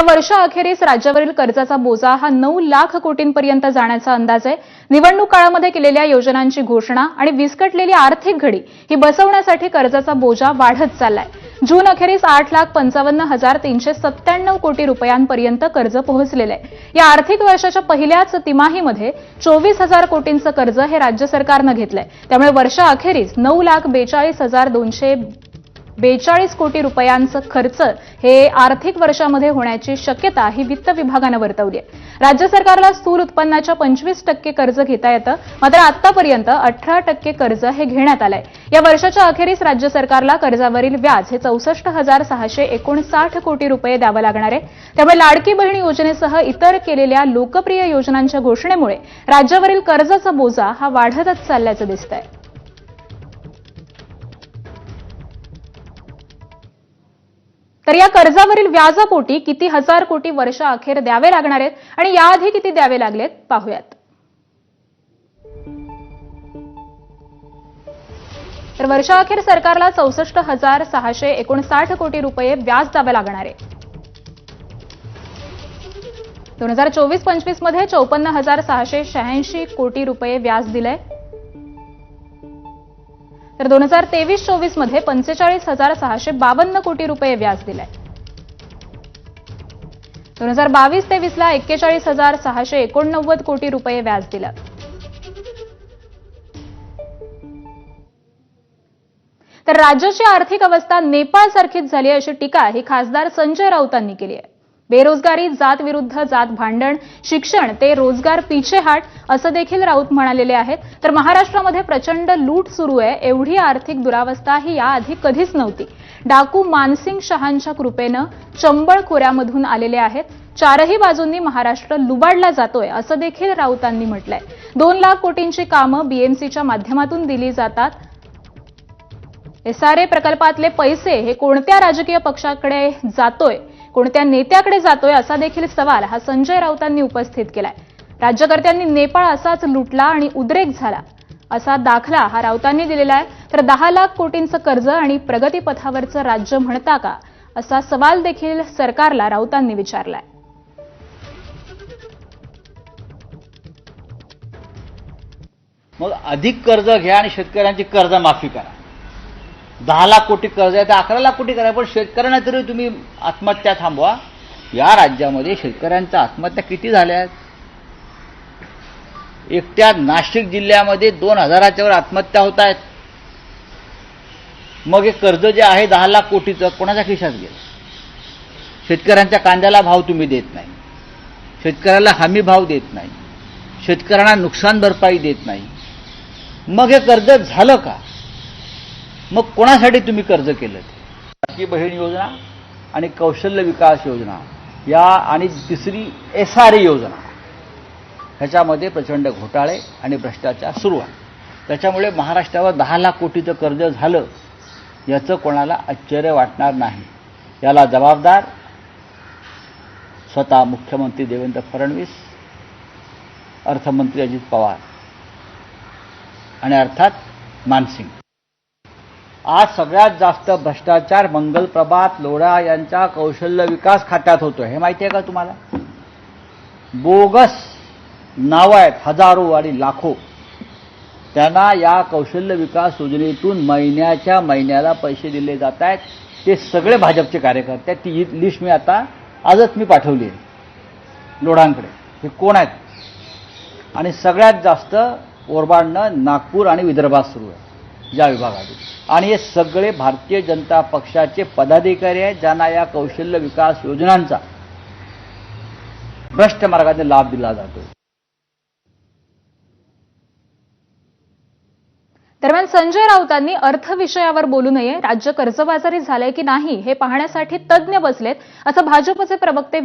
या वर्षाअखेरीस राज्यावरील कर्जाचा बोजा हा नऊ लाख कोटींपर्यंत जाण्याचा अंदाज आहे. निवडणूक काळामध्ये केलेल्या योजनांची घोषणा आणि विस्कटलेली आर्थिक घडी ही बसवण्यासाठी कर्जाचा बोजा वाढत चाललाय. जून अखेरीस आठ लाख पंचावन्न हजार तीनशे सत्त्याण्णव कोटी रुपयांपर्यंत कर्ज पोहोचलेलं आहे. या आर्थिक वर्षाच्या पहिल्याच तिमाहीमध्ये चोवीस हजार कोटींचं कर्ज हे राज्य सरकारनं घेतलंय. त्यामुळे वर्षाअखेरीस नऊ लाख बेचाळीस हजार दोनशे बेचाळीस कोटी रुपयांचं खर्च हे आर्थिक वर्षामध्ये होण्याची शक्यता ही वित्त विभागानं वर्तवली आहे. राज्य सरकारला स्थूल उत्पन्नाच्या पंचवीस टक्के कर्ज घेता येतं मात्र आतापर्यंत अठरा टक्के कर्ज हे घेण्यात आलंय. या वर्षाच्या अखेरीस राज्य सरकारला कर्जावरील व्याज हे चौसष्ट हजार सहाशे एकोणसाठ कोटी रुपये द्यावं लागणार आहे. त्यामुळे लाडकी बहिणी योजनेसह इतर केलेल्या लोकप्रिय योजनांच्या घोषणेमुळे राज्यावरील कर्जाचा बोजा हा वाढतच चालल्याचं दिसतंय. तर या कर्जावरील व्याजापोटी किती हजार कोटी वर्षाअखेर द्यावे लागणार आहेत आणि याआधी किती द्यावे लागलेत पाहूयात. तर वर्षाअखेर सरकारला चौसष्ट हजार सहाशे एकोणसाठ कोटी रुपये व्याज द्यावे लागणार आहे. दोन हजार चोवीस पंचवीसमध्ये चौपन्न हजार सहाशे शहाऐंशी कोटी रुपये व्याज दिलंय. तर दोन हजार तेवीस चोवीसमध्ये पंचेचाळीस हजार सहाशे बावन्न कोटी रुपये व्याज दिलंय दोन हजार बावीस तेवीसला एक्केचाळीस हजार सहाशे एकोणनव्वद कोटी रुपये व्याज दिलं. तर राज्याची आर्थिक अवस्था नेपाळसारखीच झाली अशी टीका ही खासदार संजय राऊतांनी केली आहे. बेरोजगारी जात विरुद्ध जात भांडण शिक्षण ते रोजगार पिछेहाट असं देखील राऊत म्हणालेले आहेत. तर महाराष्ट्रामध्ये प्रचंड लूट सुरू आहे. एवढी आर्थिक दुरावस्था ही याआधी कधीच नव्हती. डाकू मानसिंग शहांच्या कृपेनं चंबळ खोऱ्यामधून आलेले आहेत. चारही बाजूंनी महाराष्ट्र लुबाडला जातोय असं देखील राऊतांनी म्हटलंय. दोन लाख कोटींची कामं बीएमसीच्या माध्यमातून दिली जातात. एसआरए प्रकल्पातले पैसे हे कोणत्या राजकीय पक्षाकडे जातोय? कोणत्या नेत्याकडे जातोय असा देखील सवाल हा संजय राऊतांनी उपस्थित केलाय. राज्यकर्त्यांनी नेपाळ असाच लुटला आणि उद्रेक झाला. असा दाखला हा राऊतांनी दिलेला आहे. तर दहा लाख कोटींचं कर्ज आणि प्रगतीपथावरचं राज्य म्हणता का? असा सवाल देखील सरकारला राऊतांनी विचारलाय. मग अधिक कर्ज घ्या आणि शेतकऱ्यांची कर्जमाफी करा. दहा लाख कोटी कर्ज आहे तर अकरा लाख कोटी करा पण शेतकऱ्यांना तरी तुम्ही आत्महत्या थांबवा. या राज्यामध्ये शेतकऱ्यांच्या आत्महत्या किती झाल्या आहेत? एकट्या नाशिक जिल्ह्यामध्ये दोन हजाराच्या वर आत्महत्या होत आहेत. मग हे कर्ज जे आहे दहा लाख कोटीचं कोणाच्या खिशात गेलं? शेतकऱ्यांच्या कांद्याला भाव तुम्ही देत नाही. शेतकऱ्याला हमी भाव देत नाही. शेतकऱ्यांना नुकसान भरपाई देत नाही. मग हे कर्ज झालं का? मग कोणासाठी तुम्ही कर्ज केलं? लाडकी बहीण योजना आणि कौशल्य विकास योजना या आणि तिसरी एस आर ए योजना. ह्याच्यामध्ये प्रचंड घोटाळे आणि भ्रष्टाचार सुरू आहे. त्याच्यामुळे महाराष्ट्रावर दहा लाख कोटीचं कर्ज झालं याचं कोणाला आश्चर्य वाटणार नाही. याला जबाबदार स्वतः मुख्यमंत्री देवेंद्र फडणवीस अर्थमंत्री अजित पवार आणि अर्थात मानसिंग. आज सगळ्यात जास्त भ्रष्टाचार मंगल प्रभात लोढा यांच्या कौशल्य विकास खात्यात होतो हे माहिती आहे का तुम्हाला? बोगस नावं आहेत हजारो आणि लाखो. त्यांना या कौशल्य विकास योजनेतून महिन्याच्या महिन्याला पैसे दिले जात आहेत. ते सगळे भाजपचे कार्यकर्ते आहेत. ती लिस्ट मी आता आजच मी पाठवली आहे. लोढांकडे. हे कोण आहेत? आणि सगळ्यात जास्त ओरबाडणं नागपूर आणि विदर्भात सुरू आहे. या विभागातील. आणि हे सगळे भारतीय जनता पक्षाचे पदाधिकारी आहेत ज्यांना या कौशल्य विकास योजनांचा भ्रष्ट मार्गाने लाभ दिला जातो. दरम्यान संजय राऊतांनी अर्थ विषयावर बोलू नये. राज्य कर्जबाजारी झालंय की नाही हे पाहण्यासाठी तज्ज्ञ बसलेत असं भाजपचे प्रवक्ते